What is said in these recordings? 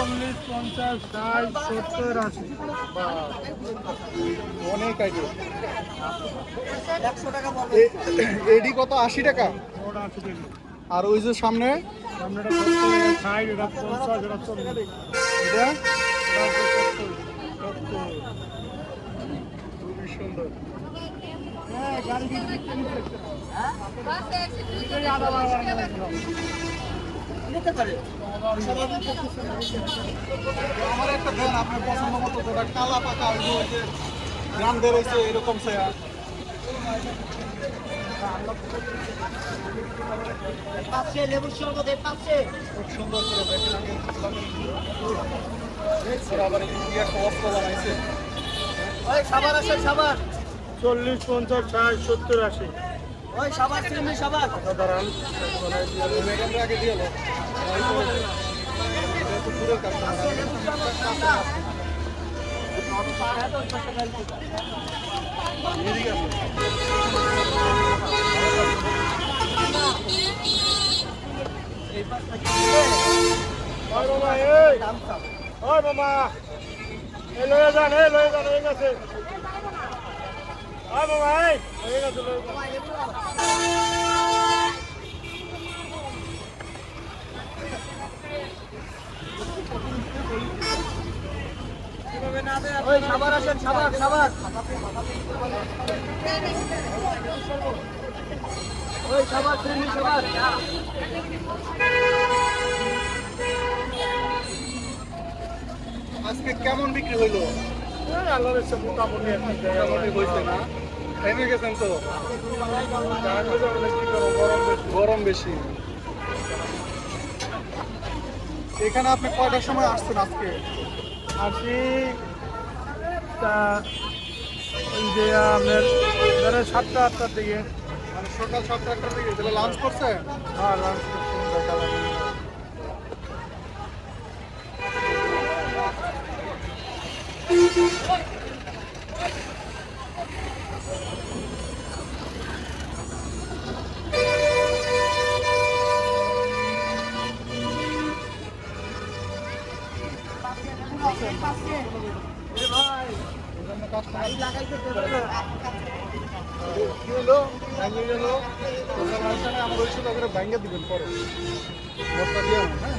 চল্লিশ পঞ্চাশ ষাট সত্তর আশি। অনেক আইডিয়া এডি কত? আশি টাকা? আর ওই যে সামনে? খুবই সুন্দর হ্যাঁ নিতে আমার একটা দেন আপনার পছন্দ মতো যেটা কালা পাকা ওই যে বেরোইছে এরকম সেয়া পাচ্ছে লেবুর সঙ্গে দেড় পাচ্ছে খুব সুন্দর করে দেখেন আবার এই অস্ত্র বানাইছে। সাবার সাবার চল্লিশ পঞ্চাশ ষাট সত্তর আশি। এই এদিকে আসো। ওই মামা এই ওই মামা এই লয়ে যান এই লয়ে যান এই গেছে ওই সাবার আছেন সাবার সাবার ওই সাবার চিনি সাবার আজকে কেমন বিক্রি হইল? আল্লাহর ইচ্ছা মোটামুটি একটা মোটামুটি হয়েছে না থেমে গেছেন তো গরম বেশি এখানে আপনি কয়টার সময় আসছেন আজকে? আসি যে আপনার ধরেন সাতটা আটটার দিকে। মানে সকাল সাতটা আটটার দিকে। তাহলে লাঞ্চ করছেন? হ্যাঁ লাঞ্চ করছি। ভেঙে দিবেন পরে বস্তা দিয়ে হ্যাঁ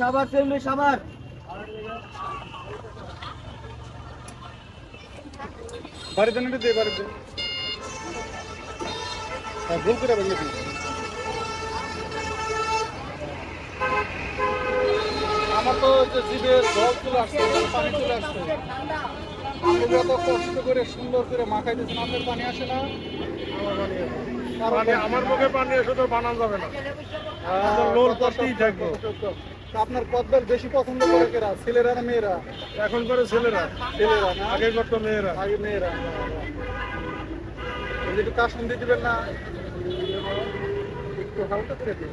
সাবার চিনি সাবার বাড়িতে নিতে দে বাড়িতে হ্যাঁ, ভুল করে দিই আমার তো জিভে জল চলে আসছে পানি চলে আসছে। আপনি যত কষ্ট করে সুন্দর করে মাখাই দিয়েছেন আপনার পানি আসে না। পানি আমার মুখে পানি এসে তো বানানো যাবে না। লোল করতেই থাকব। আপনার কদবেল বেশি পছন্দ করে কেরা? ছেলেরা না মেয়েরা? এখন করে ছেলেরা। ছেলেরা না? আগে করতো মেয়েরা। আগে মেয়েরা একটু কাশন দিয়ে দিবেন না? একটু হালকা করে দিন।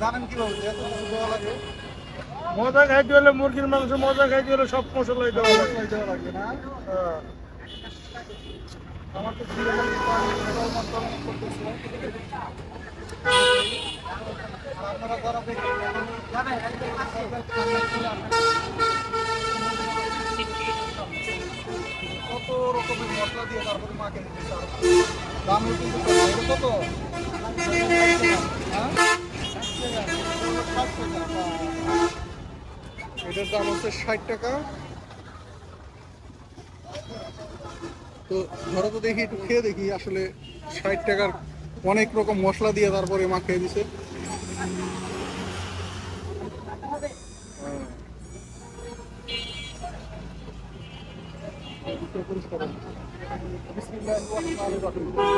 জানেন কীভাবে যে কিছু দেওয়া লাগে মজা খাইতে হলে মুরগির মাংস মজা খাইতে হলে সব মশলাই দেওয়া দেওয়া লাগবে না হ্যাঁ। আমার তো আপনারা যারা কত রকমের মশলা দিয়ে তারপরে মাকে আর দাম কিন্তু কত? কত হ্যাঁ? এটার দাম হচ্ছে ষাট টাকা তো ধরো তো দেখি, একটু খেয়ে দেখি, আসলে ষাট টাকার অনেক রকম মশলা দিয়ে তারপরে মা খেয়ে দিছে হ্যাঁ। বিসমিল্লাহির রহিম